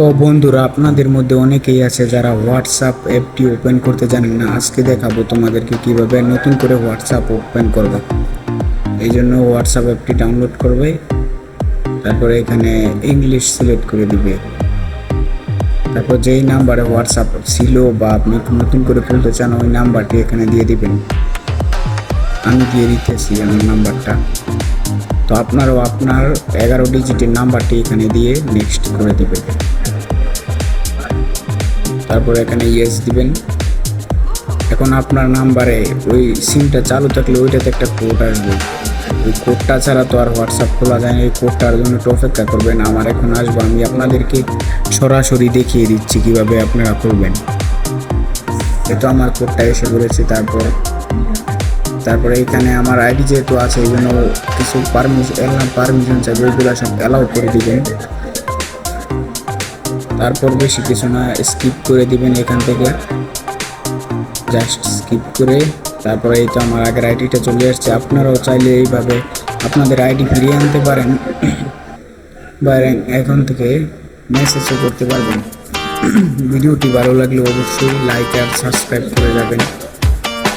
তো বন্ধুরা, আপনাদের মধ্যে অনেকেই আছে যারা হোয়াটসঅ্যাপ অ্যাপটি ওপেন করতে জানেন না। আজকে দেখাবো তোমাদেরকে কীভাবে নতুন করে হোয়াটসঅ্যাপ ওপেন করবে। এই জন্য হোয়াটসঅ্যাপ অ্যাপটি ডাউনলোড করবে, তারপরে এখানে ইংলিশ সিলেক্ট করে দিবে। তারপর যেই নাম্বারে হোয়াটসঅ্যাপ ছিল বা আপনি নতুন করে খুলতে চান, ওই নাম্বারটি এখানে দিয়ে দিবেন। আমি দিয়ে দিতেছি আমার নাম্বারটা তো আপনারও আপনার এগারো ডিজিটের নাম্বারটি এখানে দিয়ে নেক্সট করে দেবেন। তারপর এখানে ইয়েস দিবেন। এখন আপনার নাম্বারে ওই সিমটা চালু থাকলে ওইটাতে একটা কোড আসবে। ওই কোডটা ছাড়া তো আর হোয়াটসঅ্যাপ খোলা যায় না। এই কোডটার জন্য একটু অপেক্ষা করবেন। আমার এখন আসব, আমি আপনাদেরকে সরাসরি দেখিয়ে দিচ্ছি কীভাবে আপনারা করবেন। এটা আমার কোডটা এসে পড়েছে। তারপর তারপরে এখানে আমার আইডি যেহেতু আছে, এই জন্য কিছু পারমিশন পারমিশন চাইবে ওইগুলো সব অ্যালাউ করে দিবেন। তারপর বেশি কিছু না স্কিপ করে দিবেন এখান থেকে। জাস্ট স্কিপ করে, তারপরে এই তো আমার আগের আইডিটা চলে আসছে। আপনারাও চাইলে এইভাবে আপনাদের আইডি ফিরিয়ে আনতে পারেন। বা এখন থেকে মেসেজও করতে পারবেন। ভিডিওটি ভালো লাগলে অবশ্যই লাইক আর সাবস্ক্রাইব করে যাবেন।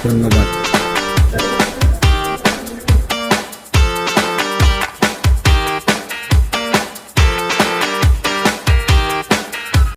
ধন্যবাদ।